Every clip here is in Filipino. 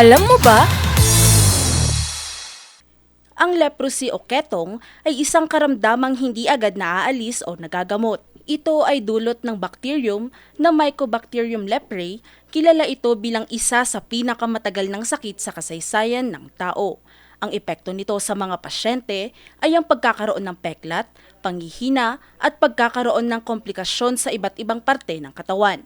Alam mo ba? Ang leprosy o ketong ay isang karamdamang hindi agad naaalis o nagagamot. Ito ay dulot ng bacterium na Mycobacterium leprae. Kilala ito bilang isa sa pinakamatagal ng sakit sa kasaysayan ng tao. Ang epekto nito sa mga pasyente ay ang pagkakaroon ng peklat, panghihina at pagkakaroon ng komplikasyon sa iba't ibang parte ng katawan.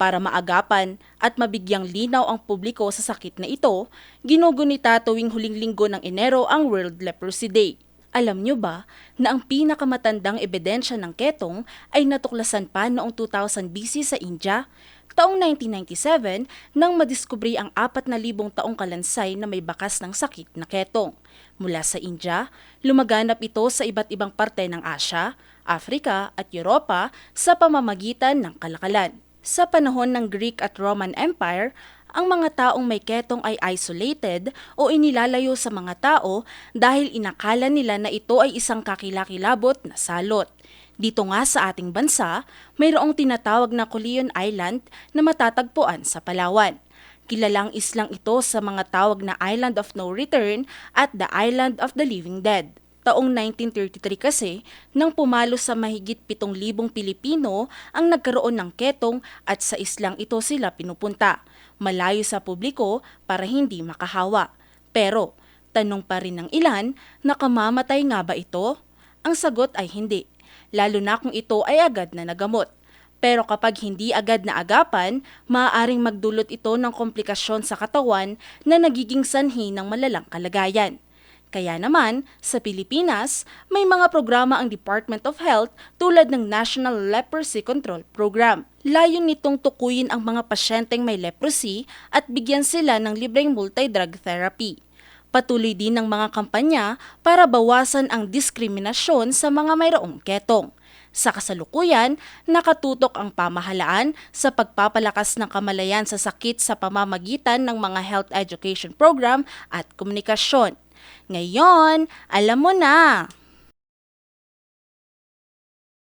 Para maagapan at mabigyang linaw ang publiko sa sakit na ito, ginugunita tuwing huling linggo ng Enero ang World Leprosy Day. Alam nyo ba na ang pinakamatandang ebidensya ng ketong ay natuklasan pa noong 2000 BC sa India? Taong 1997 nang madiskubri ang 4,000 taong kalansay na may bakas ng sakit na ketong. Mula sa India, lumaganap ito sa iba't ibang parte ng Asya, Afrika at Europa sa pamamagitan ng kalakalan. Sa panahon ng Greek at Roman Empire, ang mga taong may ketong ay isolated o inilalayo sa mga tao dahil inakala nila na ito ay isang kakilakilabot na salot. Dito nga sa ating bansa, mayroong tinatawag na Colion Island na matatagpuan sa Palawan. Kilalang islang ito sa mga tawag na Island of No Return at the Island of the Living Dead. Taong 1933 kasi, nang pumalo sa mahigit 7,000 Pilipino ang nagkaroon ng ketong at sa islang ito sila pinupunta, malayo sa publiko para hindi makahawa. Pero, tanong pa rin ng ilan, nakamamatay nga ba ito? Ang sagot ay hindi, lalo na kung ito ay agad na nagamot. Pero kapag hindi agad na agapan, maaaring magdulot ito ng komplikasyon sa katawan na nagiging sanhi ng malalang kalagayan. Kaya naman, sa Pilipinas, may mga programa ang Department of Health tulad ng National Leprosy Control Program. Layon nitong tukuyin ang mga pasyenteng may leprosy at bigyan sila ng libreng multi-drug therapy. Patuloy din ng mga kampanya para bawasan ang diskriminasyon sa mga mayroong ketong. Sa kasalukuyan, nakatutok ang pamahalaan sa pagpapalakas ng kamalayan sa sakit sa pamamagitan ng mga health education program at komunikasyon. Ngayon, alam mo na!